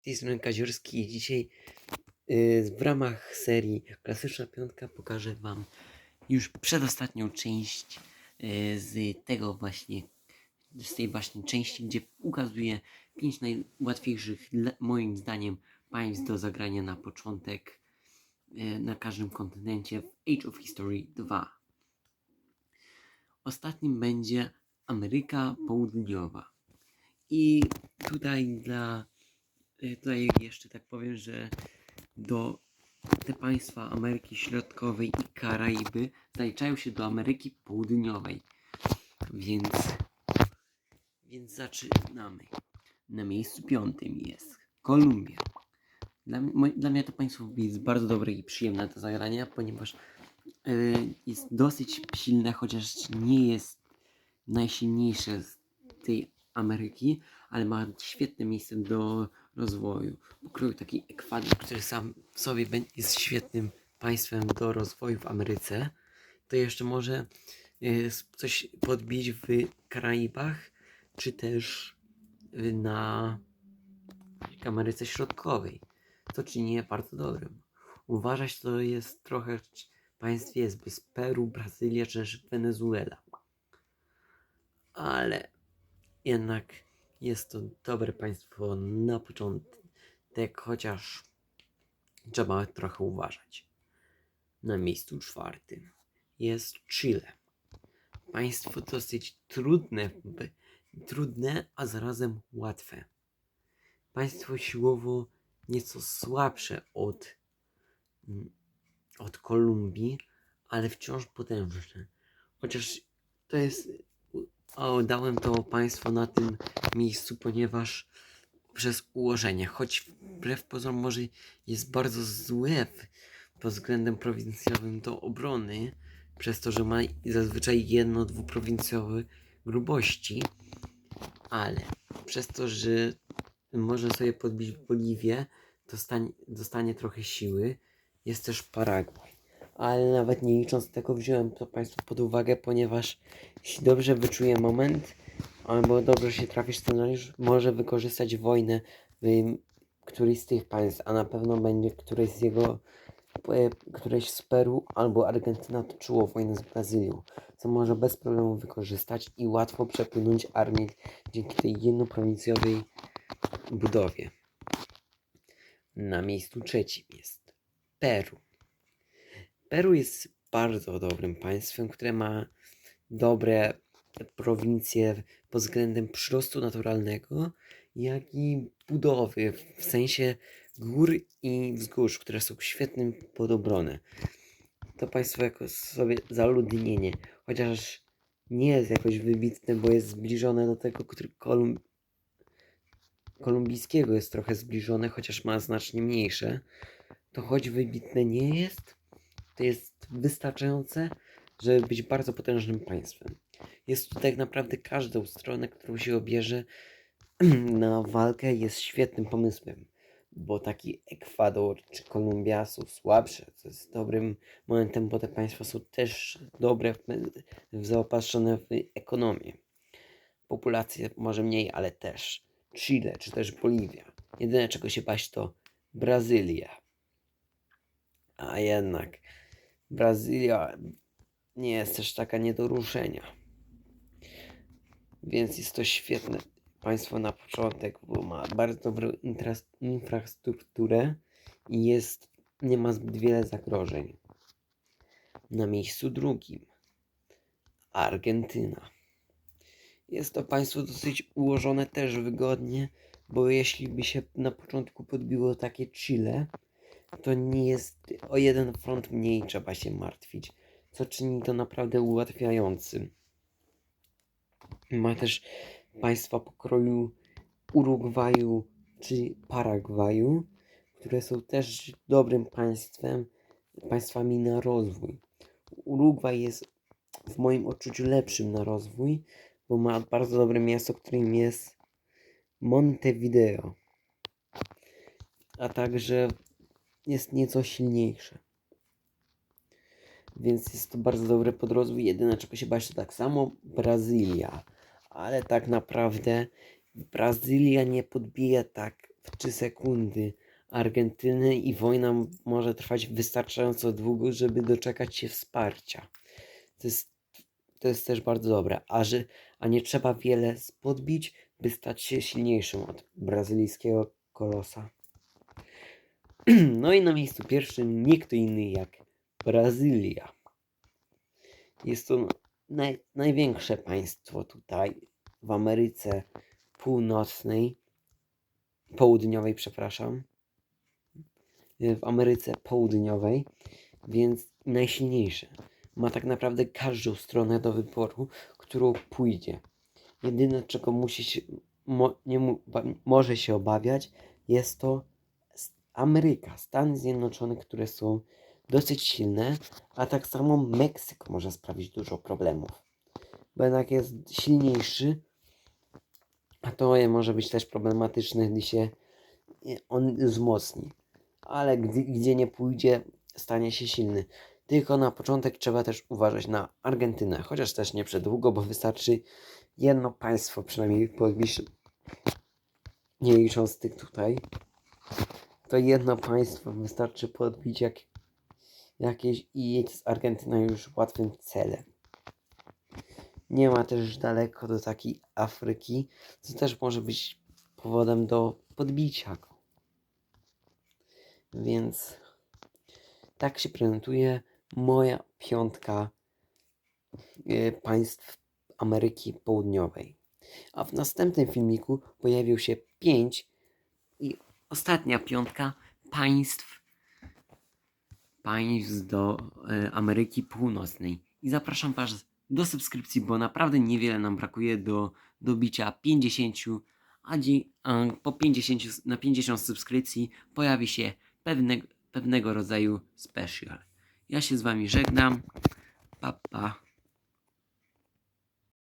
Z tej strony Kaziorski i dzisiaj y, w ramach serii Klasyczna Piątka pokażę Wam już przedostatnią część y, z tego właśnie, z tej właśnie części, gdzie ukazuję pięć najłatwiejszych dla, moim zdaniem państw do zagrania na początek y, na każdym kontynencie w Age of History 2. Ostatnim będzie Ameryka Południowa. I tutaj dla tutaj jeszcze tak powiem, że do te państwa Ameryki Środkowej i Karaiby zaliczają się do Ameryki Południowej. Więc więc zaczynamy. Na miejscu piątym jest Kolumbia. Dla, dla mnie to państwo jest bardzo dobre i przyjemne do zagrania, ponieważ y, jest dosyć silne, chociaż nie jest najsilniejsze z tej Ameryki, ale ma świetne miejsce do rozwoju. Pokroju taki Ekwador, który sam w sobie jest świetnym państwem do rozwoju w Ameryce, to jeszcze może s- coś podbić w Karaibach, czy też y, na Ameryce Środkowej, co czyni je bardzo dobrym. Uważać to jest trochę c- państw jest bez Peru, Brazylia czy też Wenezuela. Ale jednak jest to dobre państwo na początek, chociaż trzeba trochę uważać. Na miejscu czwartym jest Chile. Państwo dosyć trudne, trudne, a zarazem łatwe. Państwo siłowo nieco słabsze od, mm, od Kolumbii, ale wciąż potężne. Chociaż to jest. O, dałem to państwo na tym miejscu, ponieważ przez ułożenie, choć wbrew pozorom może jest bardzo złe pod względem prowincjowym do obrony, przez to, że ma zazwyczaj jedno, dwuprowincjowe grubości, ale przez to, że może sobie podbić Boliwię, dostanie, dostanie trochę siły. Jest też Paragwaj. Ale nawet nie licząc tego, wziąłem to Państwu pod uwagę, ponieważ jeśli dobrze wyczuję moment, albo dobrze się trafi scenariusz, może wykorzystać wojnę w którejś z tych państw, a na pewno będzie któreś z jego, e, któreś z Peru albo Argentyna toczyło wojnę z Brazylią, co może bez problemu wykorzystać i łatwo przepłynąć armię dzięki tej jednoprowincjowej budowie. Na miejscu trzecim jest Peru. Peru jest bardzo dobrym państwem, które ma dobre prowincje pod względem przyrostu naturalnego, jak i budowy, w sensie gór i wzgórz, które są świetnym pod obronę. To państwo jako sobie zaludnienie, chociaż nie jest jakoś wybitne, bo jest zbliżone do tego, który Kolum kolumbijskiego jest trochę zbliżone, chociaż ma znacznie mniejsze, to choć wybitne nie jest, to jest wystarczające, żeby być bardzo potężnym państwem. Jest tu tak naprawdę każdą stronę, którą się obierze na walkę jest świetnym pomysłem, bo taki Ekwador czy Kolumbia są słabsze, co jest dobrym momentem, bo te państwa są też dobre, w- zaopatrzone w ekonomię. Populację może mniej, ale też Chile czy też Boliwia. Jedyne czego się bać to Brazylia. A jednak Brazylia nie jest też taka nie do ruszenia. Więc jest to świetne państwo na początek, bo ma bardzo dobrą infrastrukturę i jest, nie ma zbyt wiele zagrożeń. Na miejscu drugim Argentyna. Jest to państwo dosyć ułożone też wygodnie, bo jeśli by się na początku podbiło takie Chile, to nie jest o jeden front mniej trzeba się martwić, co czyni to naprawdę ułatwiającym. Ma też państwa pokroju Urugwaju czy Paragwaju, które są też dobrym państwem, państwami na rozwój. Urugwaj jest w moim odczuciu lepszym na rozwój, bo ma bardzo dobre miasto, którym jest Montevideo. A także jest nieco silniejsze. Więc jest to bardzo dobre podrozwój. Jedyne czego się bać to tak samo Brazylia. Ale tak naprawdę Brazylia nie podbija tak w 3 sekundy Argentyny i wojna może trwać wystarczająco długo, żeby doczekać się wsparcia. To jest, to jest też bardzo dobre, a, że, a nie trzeba wiele podbić, by stać się silniejszym od brazylijskiego kolosa. No i na miejscu pierwszym nie kto inny jak Brazylia. Jest to naj, największe państwo tutaj w Ameryce Północnej, Południowej, przepraszam. W Ameryce Południowej, więc najsilniejsze. Ma tak naprawdę każdą stronę do wyboru, którą pójdzie. Jedyne, czego musi się, mo, nie mu, może się obawiać, jest to Ameryka, Stany Zjednoczone, które są dosyć silne, a tak samo Meksyk może sprawić dużo problemów. Bo jednak jest silniejszy, a to może być też problematyczne, gdy się e, on wzmocni. Ale gdy, gdzie nie pójdzie, stanie się silny. Tylko na początek trzeba też uważać na Argentynę, chociaż też nie przedługo, bo wystarczy jedno państwo przynajmniej podbić, nie licząc tych tutaj, to jedno państwo wystarczy podbić jak, jakieś i jest Argentyna już łatwym celem. Nie ma też daleko do takiej Afryki, co też może być powodem do podbicia go. Więc tak się prezentuje moja piątka e, państw Ameryki Południowej. A w następnym filmiku pojawił się pięć i ostatnia piątka państw państw do e, Ameryki Północnej. I zapraszam Was do subskrypcji, bo naprawdę niewiele nam brakuje do dobicia 50, a, dzi- a po 50, na 50 subskrypcji pojawi się pewne, pewnego rodzaju special. Ja się z Wami żegnam. Pa, pa.